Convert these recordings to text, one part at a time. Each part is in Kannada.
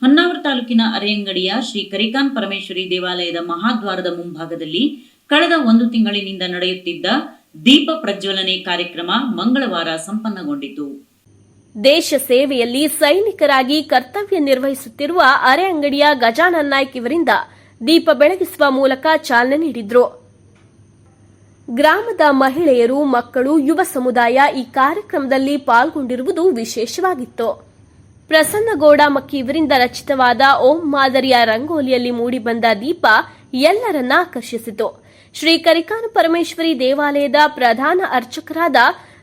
ಹೊನ್ನಾವರ ತಾಲೂಕಿನ ಅರೆಯಂಗಡಿಯ ಶ್ರೀ ಕರಿಕಾನ್ ಪರಮೇಶ್ವರಿ ದೇವಾಲಯದ ಮಹಾದ್ವಾರದ ಮುಂಭಾಗದಲ್ಲಿ ಕಳೆದ ಒಂದು ತಿಂಗಳಿನಿಂದ ನಡೆಯುತ್ತಿದ್ದ ದೀಪ ಪ್ರಜ್ವಲನೆ ಕಾರ್ಯಕ್ರಮ ಮಂಗಳವಾರ ಸಂಪನ್ನಗೊಂಡಿತು. ದೇಶ ಸೇವೆಯಲ್ಲಿ ಸೈನಿಕರಾಗಿ ಕರ್ತವ್ಯ ನಿರ್ವಹಿಸುತ್ತಿರುವ ಅರೆ ಅಂಗಡಿಯ ಗಜಾನನ್ ನಾಯ್ಕ್ ಇವರಿಂದ ದೀಪ ಬೆಳಗಿಸುವ ಮೂಲಕ ಚಾಲನೆ ನೀಡಿದ್ರು. ಗ್ರಾಮದ ಮಹಿಳೆಯರು, ಮಕ್ಕಳು, ಯುವ ಸಮುದಾಯ ಈ ಕಾರ್ಯಕ್ರಮದಲ್ಲಿ ಪಾಲ್ಗೊಂಡಿರುವುದು ವಿಶೇಷವಾಗಿತ್ತು. ಪ್ರಸನ್ನಗೌಡ ಮಕ್ಕಿ ಇವರಿಂದ ರಚಿತವಾದ ಓಂ ಮಾದರಿಯ ರಂಗೋಲಿಯಲ್ಲಿ ಮೂಡಿಬಂದ ದೀಪ ಎಲ್ಲರನ್ನ ಆಕರ್ಷಿಸಿತು. ಶ್ರೀ ಕರಿಕಾನ ಪರಮೇಶ್ವರಿ ದೇವಾಲಯದ ಪ್ರಧಾನ ಅರ್ಚಕರಾದ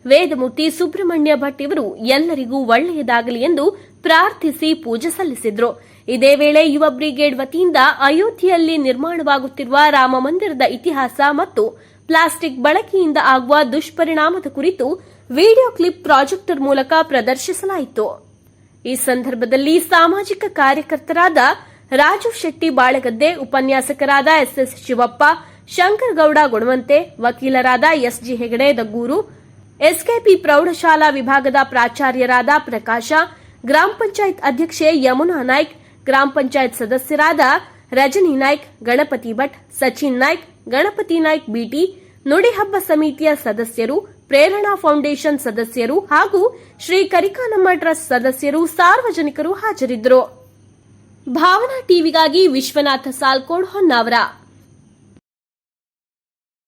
ವೇದಮೂರ್ತಿ ಸುಬ್ರಹ್ಮಣ್ಯ ಭಟ್ ಇವರು ಎಲ್ಲರಿಗೂ ಒಳ್ಳೆಯದಾಗಲಿ ಎಂದು ಪ್ರಾರ್ಥಿಸಿ ಪೂಜೆ ಸಲ್ಲಿಸಿದ್ರು. ಇದೇ ವೇಳೆ ಯುವ ಬ್ರಿಗೇಡ್ ವತಿಯಿಂದ ಅಯೋಧ್ಯೆಯಲ್ಲಿ ನಿರ್ಮಾಣವಾಗುತ್ತಿರುವ ರಾಮ ಮಂದಿರದ ಇತಿಹಾಸ ಮತ್ತು ಪ್ಲಾಸ್ಟಿಕ್ ಬಳಕೆಯಿಂದ ಆಗುವ ದುಷ್ಪರಿಣಾಮದ ಕುರಿತು ವಿಡಿಯೋ ಕ್ಲಿಪ್ ಪ್ರಾಜೆಕ್ಟರ್ ಮೂಲಕ ಪ್ರದರ್ಶಿಸಲಾಯಿತು. ಈ ಸಂದರ್ಭದಲ್ಲಿ ಸಾಮಾಜಿಕ ಕಾರ್ಯಕರ್ತರಾದ ರಾಜು ಶೆಟ್ಟಿ ಬಾಳೆಗದ್ದೆ, ಉಪನ್ಯಾಸಕರಾದ ಎಸ್ಎಸ್ ಶಿವಪ್ಪ, ಶಂಕರಗೌಡ ಗುಣವಂತೆ, ವಕೀಲರಾದ S G Hegde, Dagguru, SKP ಪ್ರೌಢಶಾಲಾ ವಿಭಾಗದ ಪ್ರಾಚಾರ್ಯರಾದ ಪ್ರಕಾಶ, ಗ್ರಾಮ ಪಂಚಾಯತ್ ಅಧ್ಯಕ್ಷೆ ಯಮುನಾ ನಾಯ್ಕ್, ಗ್ರಾಮ ಪಂಚಾಯತ್ ಸದಸ್ಯರಾದ ರಜನಿ ನಾಯ್ಕ್, ಗಣಪತಿ ಭಟ್, ಸಚಿನ್ ನಾಯ್ಕ್, ಗಣಪತಿ ನಾಯ್ಕ್, ಬಿಟಿ, ನುಡಿಹಬ್ಬ ಸಮಿತಿಯ ಸದಸ್ಯರು ಪ್ರೇರಣಾ ಫೌಂಡೇಶನ್ ಸದಸ್ಯರು ಹಾಗೂ ಶ್ರೀ ಕರಿಕಾನಮ್ಮ ಟ್ರಸ್ಟ್ ಸದಸ್ಯರು ಸಾರ್ವಜನಿಕರು ಹಾಜರಿದ್ದರು. ಭಾವನಾ ಟಿವಿಗಾಗಿ ವಿಶ್ವನಾಥ ಸಾಲ್ಕೋಡ್ ಹೊನ್ನಾವರ.